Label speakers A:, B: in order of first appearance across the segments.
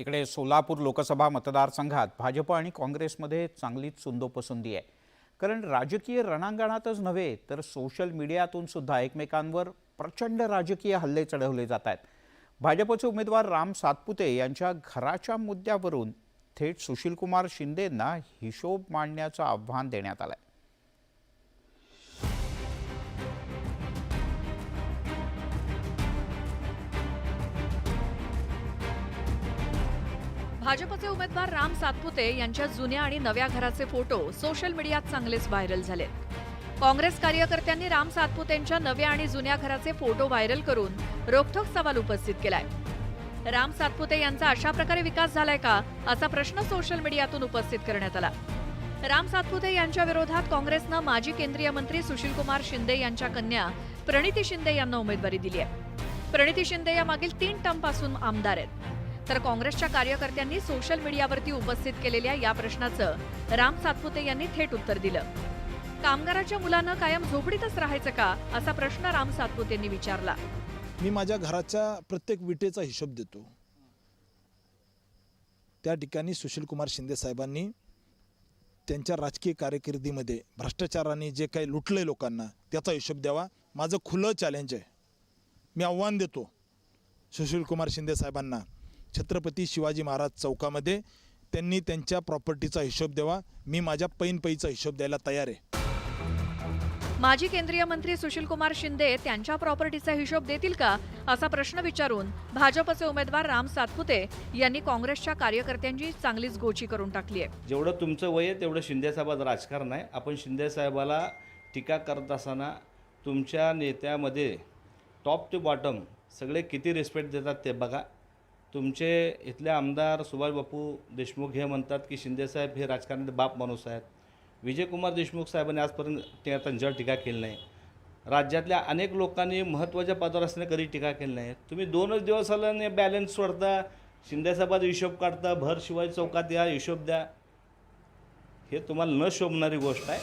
A: तिकडे सोलापूर लोकसभा मतदारसंघात भाजप आणि काँग्रेसमध्ये चांगलीच सुंदोपसुंदी आहे. कारण राजकीय रणांगणातच नव्हे तर सोशल मीडियातून सुद्धा एकमेकांवर प्रचंड राजकीय हल्ले चढवले जात आहेत. भाजपचे उमेदवार राम सातपुते यांच्या घराच्या मुद्द्यावरून थेट सुशीलकुमार शिंदेंना हिशोब मांडण्याचं आव्हान देण्यात आलं आहे
B: भाजपचे उमेदवार राम सातपुते यांच्या जुन्या आणि नव्या घराचे फोटो सोशल मीडियात चांगलेच व्हायरल झालेत. काँग्रेस कार्यकर्त्यांनी राम सातपुतेंच्या नव्या आणि जुन्या घराचे फोटो व्हायरल करून रोखठोक सवाल उपस्थित केलाय. राम सातपुते यांचा अशा प्रकारे विकास झालाय का असा प्रश्न सोशल मीडियातून उपस्थित करण्यात आला. राम सातपुते यांच्या विरोधात काँग्रेसनं माजी केंद्रीय मंत्री सुशीलकुमार शिंदे यांच्या कन्या प्रणिती शिंदे यांना उमेदवारी दिली आहे. प्रणिती शिंदे या मागील तीन टर्मपासून आमदार आहेत. तर काँग्रेसच्या कार्यकर्त्यांनी सोशल मीडियावरती उपस्थित केलेल्या या प्रश्नाचं राम सातपुते यांनी थेट उत्तर दिलं. कामगाराच्या मुलांना कायम झोपडीतच राहायचं का? असा प्रश्न राम सातपुतेंनी विचारला.
C: मी माझ्या घराच्या प्रत्येक विटेचा हिशोब देतो. त्या ठिकाणी सुशीलकुमार शिंदे साहेबांनी त्यांच्या राजकीय कारकिर्दीमध्ये भ्रष्टाचाराने जे काही लुटले लोकांना त्याचा हिशोब द्यावा. माझं खुलं चॅलेंज आहे. मी आव्हान देतो सुशीलकुमार शिंदे साहेबांना. छत्रपती शिवाजी महाराज चौकामध्ये त्यांनी त्यांच्या प्रॉपर्टीचा हिशोब द्यावा. मी माझ्या पैनपैचा हिशोब द्यायला तयार आहे.
B: माजी केंद्रीय मंत्री सुशीलकुमार शिंदे त्यांच्या प्रॉपर्टीचा हिशोब देतील का? असा प्रश्न विचारून भाजपचे उमेदवार राम सातपुते यांनी काँग्रेसच्या कार्यकर्त्यांची चांगलीच गोची करून टाकली आहे
D: जेवढं तुमचं वय आहे तेवढं शिंदेसाहेबाचं राजकारण आहे आपण शिंदेसाहेबाला टीका करत असताना तुमच्या नेत्यामध्ये टॉप टू बॉटम सगळे किती रिस्पेक्ट देतात ते बघा. तुमचे इथले आमदार सुभाषबापू देशमुख हे म्हणतात की शिंदेसाहेब हे राजकारणाचे बाप माणूस आहेत. विजयकुमार देशमुख साहेबांनी आजपर्यंत त्यांच्यावर टीका केली नाही. राज्यातल्या अनेक लोकांनी महत्त्वाच्या पदावर असणे कधी टीका केली नाही. तुम्ही दोनच दिवस आल्याने बॅलन्स सोडता शिंदेसाहेबाचा हिशोब काढता भर शिवाजी चौकात या हिशोब द्या. हे तुम्हाला न शोभणारी गोष्ट आहे.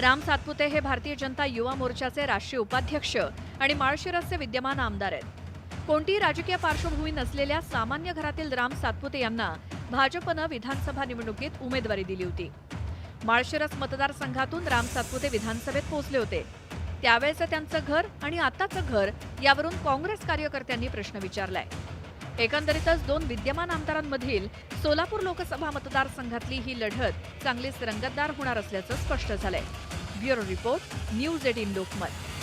B: राम सातपुते हे भारतीय जनता युवा मोर्चाचे राष्ट्रीय उपाध्यक्ष आणि माळशिरसचे विद्यमान आमदार आहेत. कोणतीही राजकीय पार्श्वभूमी नसलेल्या सामान्य घरातील राम सातपुते यांना भाजपनं विधानसभा निवडणुकीत उमेदवारी दिली होती. माळशिरस मतदारसंघातून राम सातपुते विधानसभेत पोहोचले होते. त्यावेळेचं त्यांचं घर आणि आताचं घर यावरून काँग्रेस कार्यकर्त्यांनी प्रश्न विचारलाय. एकंदरीतच दोन विद्यमान आमदारांमधील सोलापूर लोकसभा मतदारसंघातली ही लढत चांगलीच रंगतदार होणार असल्याचं स्पष्ट झालंय. Bureau report news eighteen Lokmat.